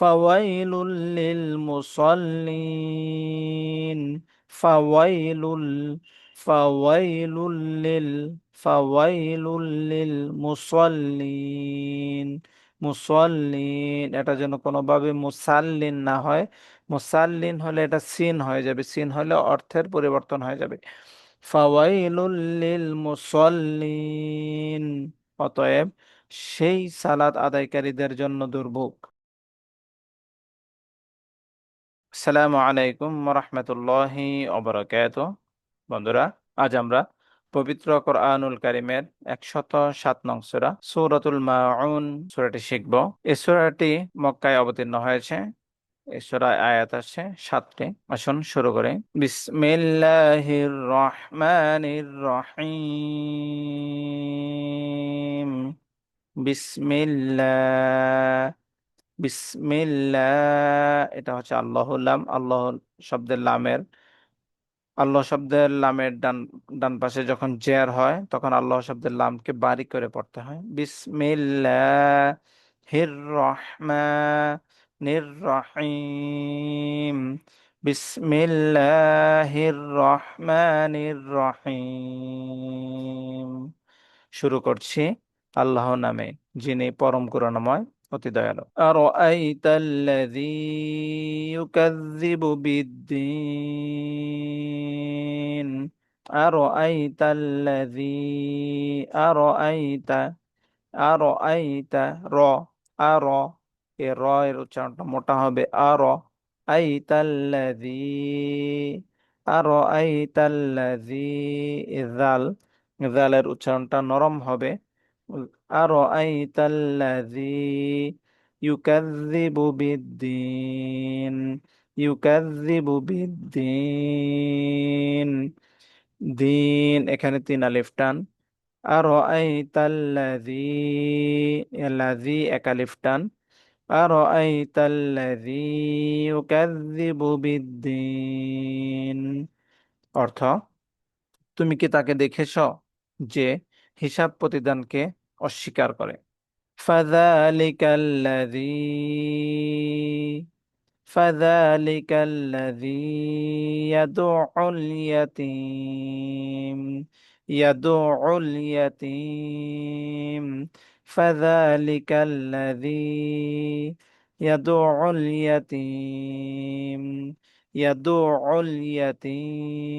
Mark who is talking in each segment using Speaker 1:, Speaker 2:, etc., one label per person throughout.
Speaker 1: فويل للمصلين فويل فويل لل فويل للمصلين মুসল্লিন এটা যেন কোনোভাবে মুসাল্লিন না হয় মুসাল্লিন হলে এটা সিন হয়ে যাবে সিন হলে অর্থের পরিবর্তন হয়ে যাবে ফাওয়াইলুল লিল মুসল্লিন অতএব সেই সালাত আদায়কারীদের জন্য দুর্ভোগ আসসালামু আলাইকুম রহমতুল্লাহি অবরাকাত বন্ধুরা, আজ আমরা পবিত্র কোরআনুল কারিমের একশত সাত নং সুরা সূরাতুল মাউন সূরাটি শিখব। এই সূরাটি মক্কায় অবতীর্ণ হয়েছে। এই সূরায় আয়াত আছে সাতটি। আসুন শুরু করি। বিসমিল্লাহির রহমানির রহিম। বিসমিল্লাহ বিসমিল্লাহ, এটা হচ্ছে আল্লাহুল লাম আল্লাহ শব্দের লামের আল্লাহ শব্দের লামের ডান ডান পাশে যখন জের হয়, তখন আল্লাহ শব্দের লামকে বারিক করে পড়তে হয়। বিসমিল্লাহির রহমানির রহিম বিসমিল্লাহির রহমানির রহিম শুরু করছি আল্লাহ নামে, যিনি পরম করুণাময়। অতি দয়ালু আর আইতাল্লাযী ইউকাযযিবু বিদ্দীন আর আইতাল্লাযী আর আইতা আর আইতা র আর এ র এর উচ্চারণটা মোটা হবে. আর আইতাল্লাযী আর আইতাল্লাযী জাল জালের উচ্চারণটা নরম হবে। أرأيت الذي يكذب بالدين يكذب بالدين দিন এখানে তিন আলিফ টান أرأيت الذي الذي এক আলিফ টান أرأيت الذي يكذب بالدين অর্থ তুমি কি তাকে দেখেছ যে হিসাব প্রতিদানকে অস্বীকার করে فذلك الذي فذلك الذي يدع اليتيم يدع اليتيم فذلك الذي يدع اليتيم يدع اليتيم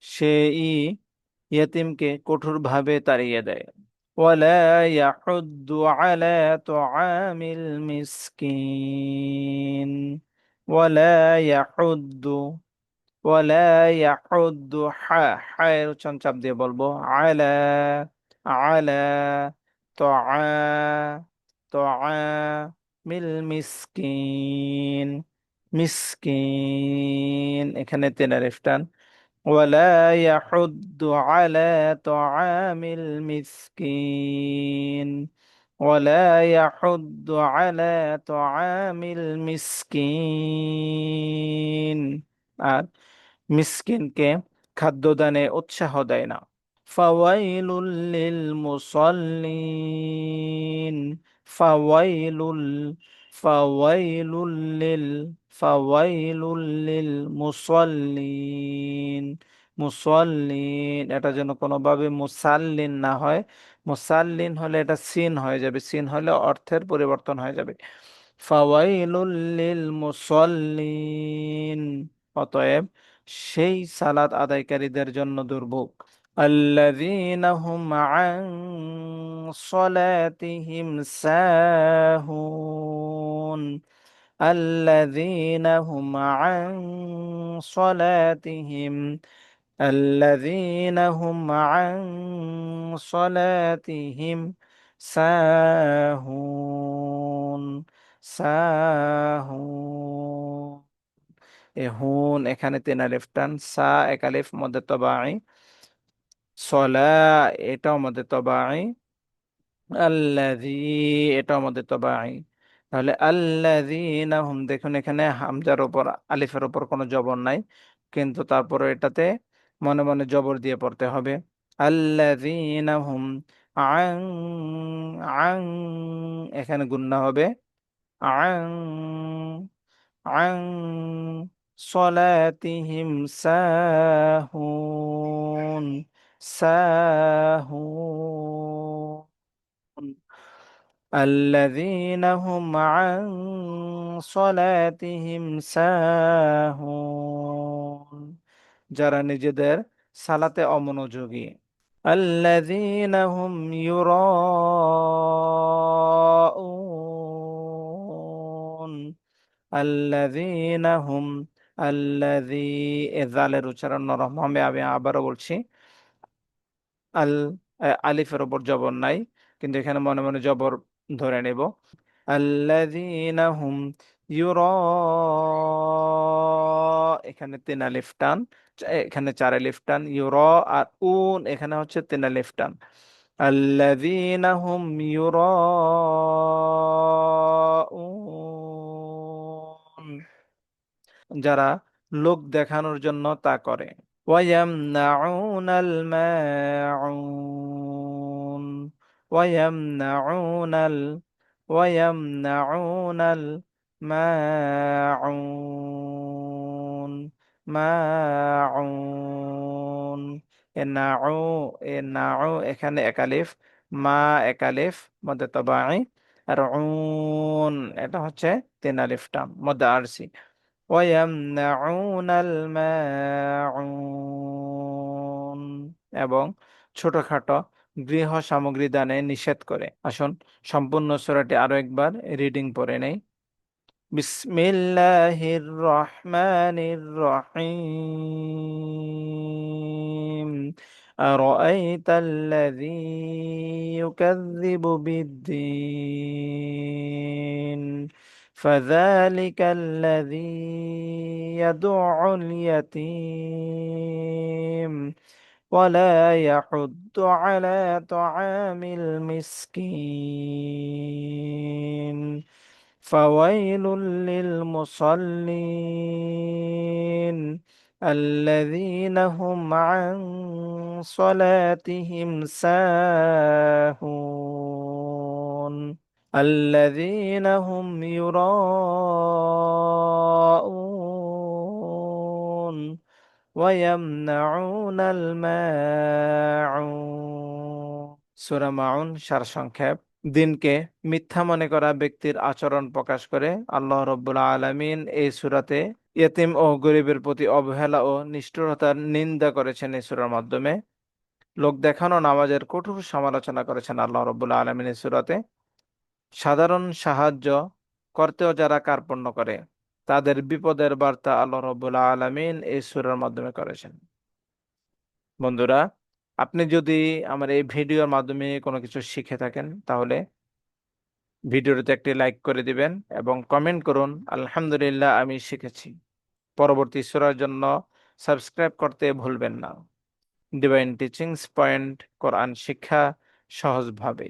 Speaker 1: সেই ইয়েতিমকে কঠোরভাবে তাড়িয়ে দেয়। হায়ের চাপ দিয়ে বলব। আলা আলা, তুআ তুআ মিল মিসকিন মিসকিন। এখানে তেনার ইফটান ولا يحض على طعام المسكين ولا يحض على طعام المسكين আর মিসকিনকে খাদ্যদানে উৎসাহ দেয় না ফাওয়াইলুল লিল মুসাল্লিন ফাওয়াইলুল লিল ফাওয়াইলুল লিল মুসাল্লিন মুসল্লিন এটা যেন কোনোভাবে মুসাল্লিন না হয়। মুসাল্লিন হলে এটা সিন হয়ে যাবে। সিন হলে অর্থের পরিবর্তন হয়ে যাবে। ফাওয়াইলুল লিল মুসল্লিন অতএব সেই সালাত আদায়কারীদের জন্য দুর্ভোগ الذين هم عن صلاتهم ساهون الذين هم عن صلاتهم الذين هم عن صلاتهم ساهون সাহুন এ হুন এখানে তিন আলিফ টান সা এক আলিফ মধ্যে তবাই সলা এটাও আমাদের তবাই আল্লাজি এটাও আমাদের তবাই তাহলে আল্লাযীনা হুম দেখুন এখানে হামজার ওপর আলিফের ওপর কোনো জবর নাই, কিন্তু তারপরে এটাতে মনে মনে জবর দিয়ে পড়তে হবে। আল্লাযীনা হুম আং আং এখানে গুন্না হবে। আং আং সলাতিহিম সাহুন ساهون الذين هم عن صلاتهم ساهون যারা নিজেদের সালাতে অমনোযোগী الذين هم يراءون الذين هم الذي এজালের উচ্চারণ নরম হবে আমি আবারও বলছি আল আলিফের ওপর জবর নাই, কিন্তু এখানে মনে মনে জবর ধরে নেব। আল্লাযীনা হুম ইউরা, এখানে তিন আলিফ টান এখানে চার আলিফ টান, ইউরা আর উন, এখানে হচ্ছে তিন আলিফ টান। হুম ইউরাউন যারা লোক দেখানোর জন্য তা করে। ويمنعون الماعون ويمنعون ال ويمنعون الماعون মাউন এ নাউ এ নাউ এখানে একালিফ মা একালিফ মধ্যে তবাই আর উন এটা হচ্ছে তিন আলিফ টাম মধ্যে আরসি ويمنعون الماعون এবং ছোটখাটো গৃহ সামগ্রী দানে নিষেধ করে আসুন সম্পূর্ণ সূরাটি আরো একবার রিডিং পড়ে নেই বিসমিল্লাহির রহমানির রহিম أرأيت الذي يكذب بالدين فذلك الذي يدع اليتيم ولا يحض على طعام المسكين. فويل للمصلين الذين هم عن صلاتهم ساهون. الذين هم يراءون ويمنعون الماعون সূরা মাউন সারসংক্ষেপ দিনকে মিথ্যা মনে করা ব্যক্তির আচরণ প্রকাশ করে আল্লাহ রব্বুল আলমিন এই সুরাতে ইয়েতিম ও গরিবের প্রতি অবহেলা ও নিষ্ঠুরতার নিন্দা করেছেন এই সুরার মাধ্যমে লোক দেখানো নামাজের কঠোর সমালোচনা করেছেন আল্লাহ রব্বুল আলমিন এই সুরাতে সাধারণ সাহায্য করতেও যারা কার্পণ্য করে, তাদের বিপদের বার্তা আল্লাহ রব্বুল আলমিন এই সুরের মাধ্যমে করেছেন। বন্ধুরা, আপনি যদি আমার এই ভিডিওর মাধ্যমে কোনো কিছু শিখে থাকেন, তাহলে ভিডিওতে একটি লাইক করে দিবেন এবং কমেন্ট করুন, আলহামদুলিল্লাহ, আমি শিখেছি। পরবর্তী সুরার জন্য সাবস্ক্রাইব করতে ভুলবেন না। ডিভাইন টিচিংস পয়েন্ট কোরআন শিক্ষা সহজভাবে।